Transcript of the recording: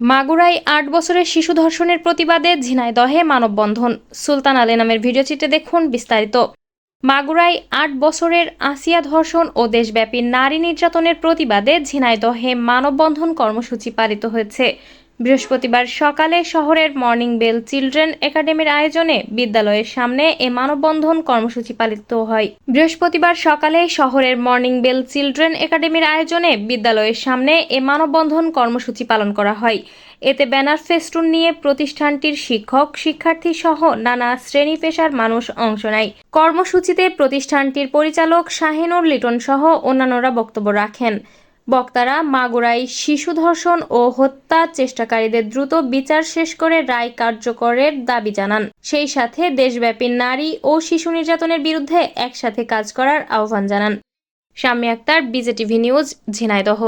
মাগুরায় আট বছরের শিশু ধর্ষণের প্রতিবাদে ঝিনাইদহে মানববন্ধন। সুলতান আলী নামের ভিডিওচিত্রে দেখুন বিস্তারিত। মাগুরায় আট বছরের আসিয়া ধর্ষণ ও দেশব্যাপী নারী নির্যাতনের প্রতিবাদে ঝিনাইদহে মানববন্ধন কর্মসূচি পালিত হয়েছে। বৃহস্পতিবার সকালে শহরের মর্নিং বেল চিলড্রেন একাডেমির আয়োজনে বিদ্যালয়ের সামনে এ মানববন্ধন কর্মসূচি পালিত হয়। বৃহস্পতিবার সকালে শহরের মর্নিং বেল চিলড্রেন একাডেমির আয়োজনে বিদ্যালয়ের সামনে এ মানববন্ধন কর্মসূচি পালন করা হয়। এতে ব্যানার ফেস্টুন নিয়ে প্রতিষ্ঠানটির শিক্ষক, শিক্ষার্থী সহ নানা শ্রেণি পেশার মানুষ অংশ নেয়। কর্মসূচিতে প্রতিষ্ঠানটির পরিচালক শাহিনুর লিটন সহ অন্যান্যরা বক্তব্য রাখেন। বক্তারা মাগুরায় শিশু ধর্ষণ ও হত্যা চেষ্টাকারীদের দ্রুত বিচার শেষ করে রায় কার্যকরের দাবি জানান। সেই সাথে দেশব্যাপী নারী ও শিশু নির্যাতনের বিরুদ্ধে একসাথে কাজ করার আহ্বান জানান। Shammi Akter, BJTV news, Jhenaidah.